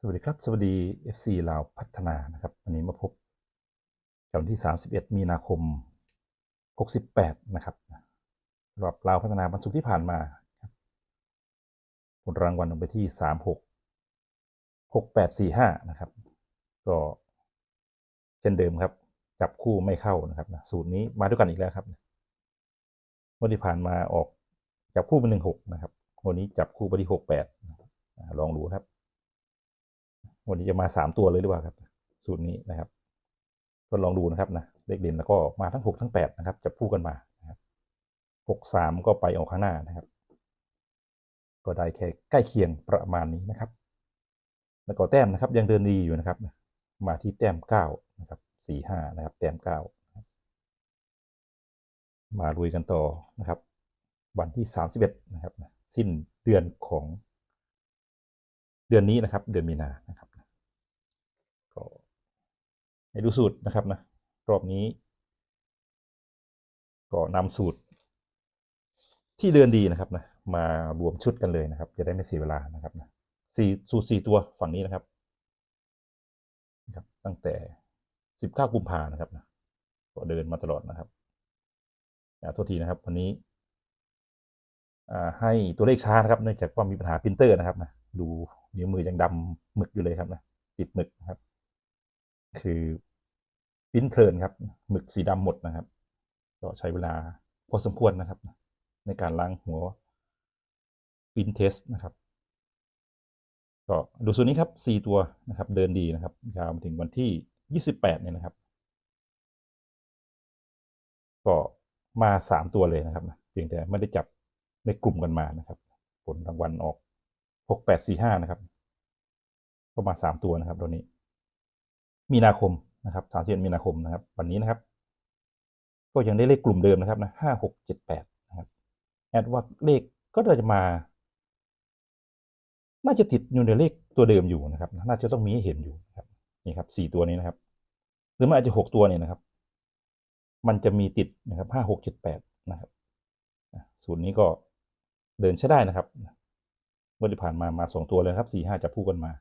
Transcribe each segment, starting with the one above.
สวัสดีครับ สวัสดี FC ลาวพัฒนานะครับ วันนี้มาพบกันวันที่ 31 มีนาคม 68 นะครับสำหรับลาวพัฒนาวันศุกร์ที่ผ่านมาผลรางวัลออกไปที่ 36 6845 นะครับ ก็เช่นเดิมครับ จับคู่ไม่เข้านะครับสูตรนี้มาด้วยกันอีกแล้วครับวันที่ผ่านมาออกจับคู่เป็น16นะครับวันนี้จับคู่ไปที่68นะครับอ่าลองดูครับ วันนี้จะมาสามตัวเลยหรือเปล่าครับ สูตรนี้นะครับ ก็ลองดูนะครับนะเลขเด่นแล้วก็มาทั้งหกทั้งแปดนะครับจับคู่กันมาหกสามก็ไปออกข้างหน้านะครับ ก็ได้แค่ใกล้เคียงประมาณนี้นะครับ แล้วก็แต้มนะครับยังเดินดีอยู่นะครับ มาที่แต้มเก้านะครับสี่ห้านะครับ แต้มเก้ามาลุยกันต่อนะครับ วันที่สามสิบเอ็ดนะครับ สิ้นเดือนของเดือนนี้นะครับ เดือนมีนานะครับ ให้ดูสูตรนะครับนะรอบนี้ ก็นำสูตร ที่เดือนดีนะครับนะมารวมชุดกันเลยนะครับ จะได้ไม่เสียเวลานะครับนะสี่สูตรสี่ตัวฝั่งนี้นะครับนะครับ ตั้งแต่สิบเก้ากุมภานะครับนะก็เดินมาตลอดนะครับอ่าโทษทีนะครับ วันนี้อ่าให้ตัวเลขช้านะครับเนื่องจากว่ามีปัญหาพิมพ์เตอร์นะครับนะดูนิ้วมือยังดำหมึกอยู่เลยครับนะติดหมึกนะครับ คือพิมพ์เพลินครับหมึกสีดำหมดนะครับ ก็ใช้เวลาพอสมควรนะครับ ในการล้างหัวพิมพ์เทสนะครับ ก็ดูส่วนนี้ครับสี่ตัวนะครับ เดินดีนะครับยาวมาถึงวันที่ยี่สิบแปดเนี่ยนะครับ ก็มาสามตัวเลยนะครับเพียงแต่ไม่ได้จับในกลุ่มกันมานะครับ ผลรางวัลออกหกแปดสี่ห้านะครับ ก็มาสามตัวนะครับตัวนี้ มีนาคมนะครับสามสิบมีนาคมนะครับ วันนี้นะครับ ก็ยังได้เลขกลุ่มเดิมนะครับนะห้าหกเจ็ดแปดนะครับแอดว่าเลขก็จะมา น่าจะติดอยู่ในเลขตัวเดิมอยู่นะครับ น่าจะต้องมีให้เห็นอยู่นะครับนี่ครับสี่ตัวนี้นะครับ หรือมันอาจจะหกตัวเนี่ยนะครับ มันจะมีติดนะครับห้าหกเจ็ดแปดนะครับสูตรนี้ก็เดินใช้ได้นะครับเมื่อที่ผ่านมามาสองตัวเลยครับสี่ห้าจะพูดกันมา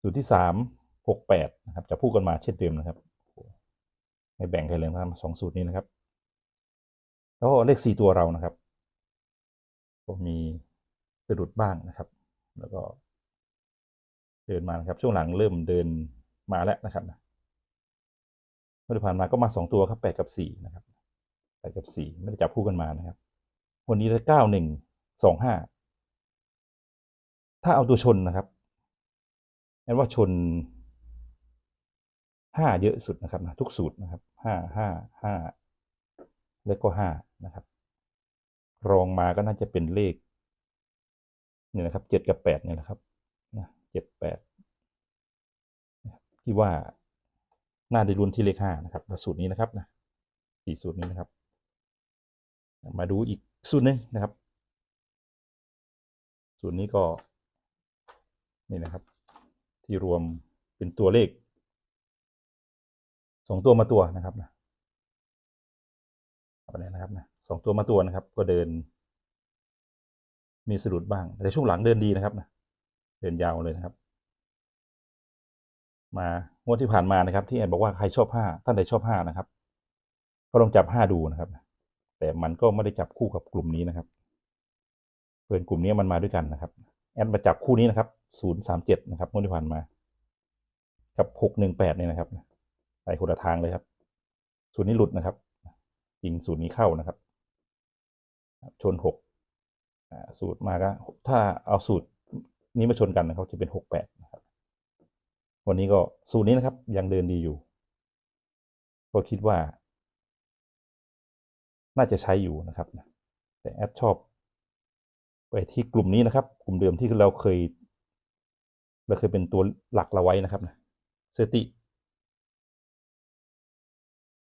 สูตรที่สาม หกแปดนะครับจะพูดกันมาเช่นเดิมนะครับไม่แบ่งใครเลยนะครับสองสูตรนี้นะครับ แล้วก็เลขสี่ตัวเรานะครับ ก็มีสะดุดบ้างนะครับ แล้วก็ เดินมานะครับ ช่วงหลังเริ่มเดินมาแล้วนะครับเมื่อผ่านมาก็มาสองตัวครับแปดกับสี่นะครับแปดกับสี่ไม่ได้จับคู่กันมานะครับ วันนี้ได้เก้าหนึ่งสองห้าถ้าเอาตัวชนนะครับแอนว่าชน ห้าเยอะสุดนะครับนะทุกสูตรนะครับห้าห้าห้าแล้วก็ห้านะครับ รองมาก็น่าจะเป็นเลขเนี่ยนะครับเจ็ดกับแปดเนี่ยนะครับนะเจ็ดแปดที่ว่าน่าได้รุนที่เลขห้านะครับสูตรนี้นะครับนะสี่สูตรนี้นะครับ มาดูอีกสูตรหนึ่งนะครับ สูตรนี้ก็นี่นะครับ ที่รวมเป็นตัวเลข สองตัวมาตัวนะครับนะอะไรนะครับนะสองตัวมาตัวนะครับ ก็เดิน มีสะดุดบ้างแต่ช่วงหลังเดินดีนะครับนะเดินยาวเลยนะครับ มางวดที่ผ่านมานะครับ ที่แอนบอกว่าใครชอบห้าท่านใดชอบห้านะครับ ก็ลองจับห้าดูนะครับ แต่มันก็ไม่ได้จับคู่กับกลุ่มนี้นะครับเพื่อนกลุ่มนี้มันมาด้วยกันนะครับ แอดมาจับคู่นี้นะครับศูนย์สามเจ็ดนะครับงวดที่ผ่านมา กับหกหนึ่งแปดเนี่ยนะครับ ไปคนละทางเลยครับ สูตรนี้หลุดนะครับจริงสูตรนี้เข้านะครับ ชนหกสูตรมาก็ถ้าเอาสูตรนี้มาชนกันนะครับ จะเป็นหกแปดนะครับ วันนี้ก็สูตรนี้นะครับ ยังเดินดีอยู่ ก็คิดว่า น่าจะใช้อยู่นะครับแต่แอดชอบไปที่กลุ่มนี้นะครับ กลุ่มเดิมที่เราเคย เราเคยเป็นตัวหลักเราไว้นะครับนะสติ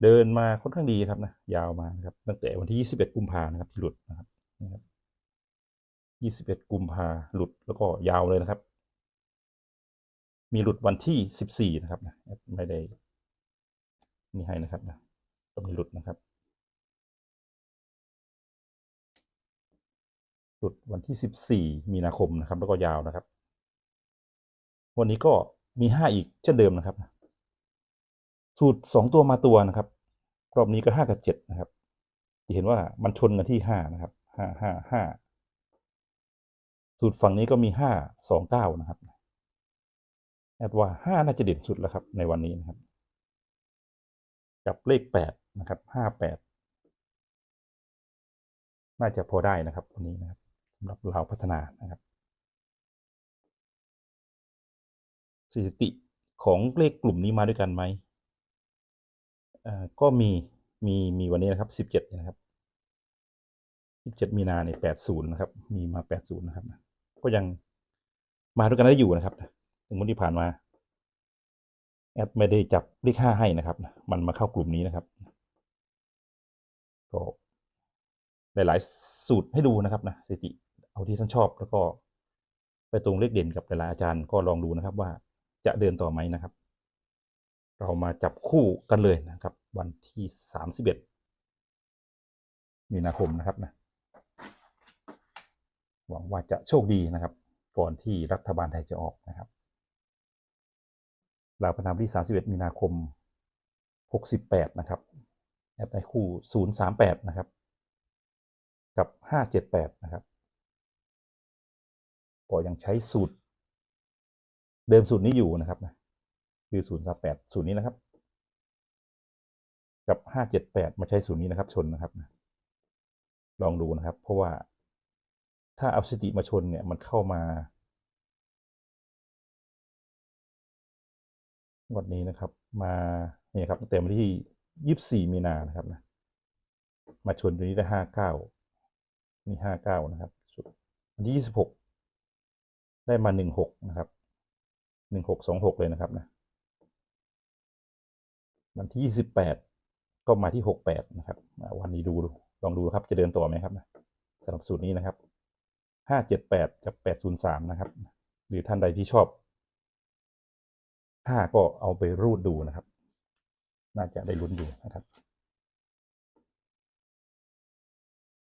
เดินมาค่อนข้างดีครับนะยาวมานะครับ ตั้งแต่วันที่ 21 กุมภานะครับที่หลุดนะครับ 21 กุมภาหลุดแล้วก็ยาวเลยนะครับ มีหลุดวันที่ 14 นะครับนะไม่ได้นี่ให้นะครับนะก็มีหลุดนะครับ หลุดวันที่ 14 มีนาคมนะครับ แล้วก็ยาวนะครับ วันนี้ก็มีห้าอีกเช่นเดิมนะครับ สูตรสองตัวมาตัวนะครับ รอบนี้ก็ห้ากับเจ็ดนะครับ จะเห็นว่ามันชนกันที่ห้านะครับห้าห้าห้าสูตรฝั่งนี้ก็มีห้าสองเก้านะครับแอดว่าห้าน่าจะเด่นสุดแล้วครับ ในวันนี้นะครับ กับเลขแปดนะครับห้าแปดน่าจะพอได้นะครับวันนี้นะครับสำหรับเราพัฒนานะครับสถิติของเลขกลุ่มนี้มาด้วยกันไหม ก็มีมีมีวันนี้นะครับสิบเจ็ดนะครับสิบเจ็ดมีนาเนี่ยแปดศูนย์นะครับ มีมาแปดศูนย์นะครับ ก็ยังมาด้วยกันได้อยู่นะครับถึงวันที่ผ่านมาแอดไม่ได้จับเลขห้าให้นะครับ มันมาเข้ากลุ่มนี้นะครับ ก็หลาย ๆ สูตรให้ดูนะครับนะสถิติเอาที่ท่านชอบแล้วก็ ไปตรงเลขเด่นกับหลาย ๆ อาจารย์ก็ลองดูนะครับว่าจะเดินต่อไหมนะครับ เรามาจับคู่กันเลยนะครับ วันที่สามสิบเอ็ดมีนาคมนะครับนะหวังว่าจะโชคดีนะครับ ก่อนที่รัฐบาลไทยจะออกนะครับลาวพนามที่31มีนาคม68นะครับแอดได้คู่038นะครับ กับ578นะครับก็ยังใช้สูตร เดิมสูตรนี้อยู่นะครับนะ คือ038สูตรนี้นะครับ กับ578มาใช้สูตรนี้นะครับ ชนนะครับ ลองดูนะครับ เพราะว่าถ้าเอาสติมาชนเนี่ยมันเข้ามางวันนี้นะครับ มาเนี่ยครับตั้งแต่วันที่ยี่สิบสี่มีนานะครับนะมาชนตัวนี้ได้ห้าเก้ามีห้าเก้านะครับวันที่ยี่สิบหกได้มาหนึ่งหกนะครับหนึ่งหกสองหกเลยนะครับนะ วันที่ยี่สิบแปดก็มาที่หกแปดนะครับวันนี้ดูลองดูครับจะเดินต่อไหมครับนะสำหรับสูตรนี้นะครับห้าเจ็ดแปดกับแปดศูนย์สามนะครับ หรือท่านใดที่ชอบถ้าก็เอาไปรูดดูนะครับ น่าจะได้ลุ้นอยู่นะครับ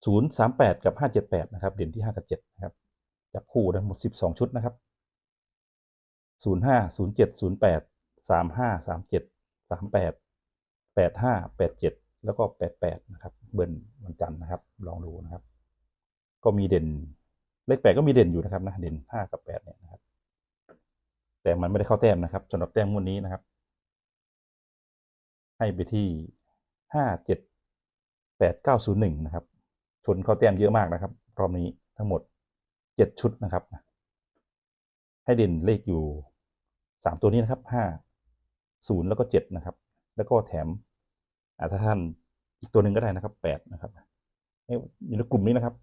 ศูนย์สามแปดกับห้าเจ็ดแปดนะครับ เด่นที่ห้ากับเจ็ดนะครับจับคู่ทั้งหมดสิบสองชุดนะครับศูนย์ห้าศูนย์เจ็ดศูนย์แปดสามห้าสามเจ็ด สามแปดแปดห้าแปดเจ็ดแล้วก็แปดแปดนะครับ เบิ้ลวันจันทร์นะครับ ลองดูนะครับ ก็มีเด่น เลขแปดก็มีเด่นอยู่นะครับนะเด่นห้ากับแปดเนี่ยนะครับ แต่มันไม่ได้เข้าแต้มนะครับสำหรับแต้มงวดนี้นะครับ ให้ไปที่ห้าเจ็ดแปดเก้าศูนย์หนึ่งนะครับ ชนเข้าแต้มเยอะมากนะครับรอบนี้ทั้งหมดเจ็ดชุดนะครับ ให้เด่นเลขอยู่สามตัวนี้นะครับห้า ศูนย์แล้วก็เจ็ดนะครับ แล้วก็แถมอ่าถ้าท่านอีกตัวหนึ่งก็ได้นะครับแปดนะครับอยู่ในกลุ่มนี้นะครับ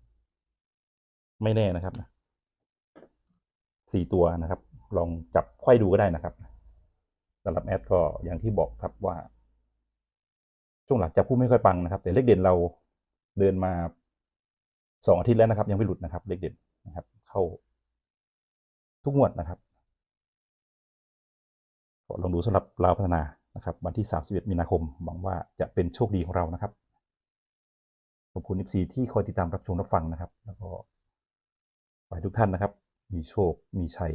ไม่แน่นะครับสี่ตัวนะครับ ลองจับไข้ดูก็ได้นะครับสำหรับแอดก็อย่างที่บอกครับว่า ช่วงหลังจับคู่ไม่ค่อยปังนะครับ แต่เลขเด่นเราเดินมาสองอาทิตย์แล้วนะครับ ยังไม่หลุดนะครับ เลขเด่นนะครับ เข้าทุกงวดนะครับ ก็ลองดูสำหรับเราวพัฒนานะครับ วันที่ 31 มีนาคมหวังว่าจะเป็นโชคดีของเรานะครับขอบคุณ FC ที่คอยติดตามรับชมรับฟังนะครับ แล้วก็ขอให้ทุกท่านนะครับ มีโชคมีชัย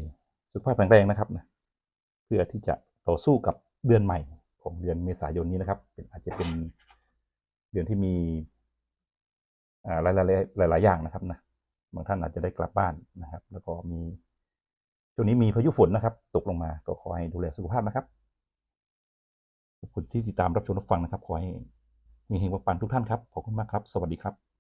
สุขภาพแข็งแรงนะครับนะเพื่อที่จะต่อสู้กับเดือนใหม่ของเดือนเมษายนนี้นะครับ เป็นอาจจะเป็นเดือนที่มีอ่าหลายหลายๆหลายๆอย่างนะครับนะบางท่านอาจจะได้กลับบ้านนะครับ แล้วก็มี ช่วงนี้มีพายุฝนนะครับ ตกลงมาก็ขอให้ดูแลสุขภาพนะครับขอบคุณที่ติดตามรับชมรับฟังนะครับ ขอให้มีเฮงปังทุกท่านครับขอบคุณมากครับ สวัสดีครับ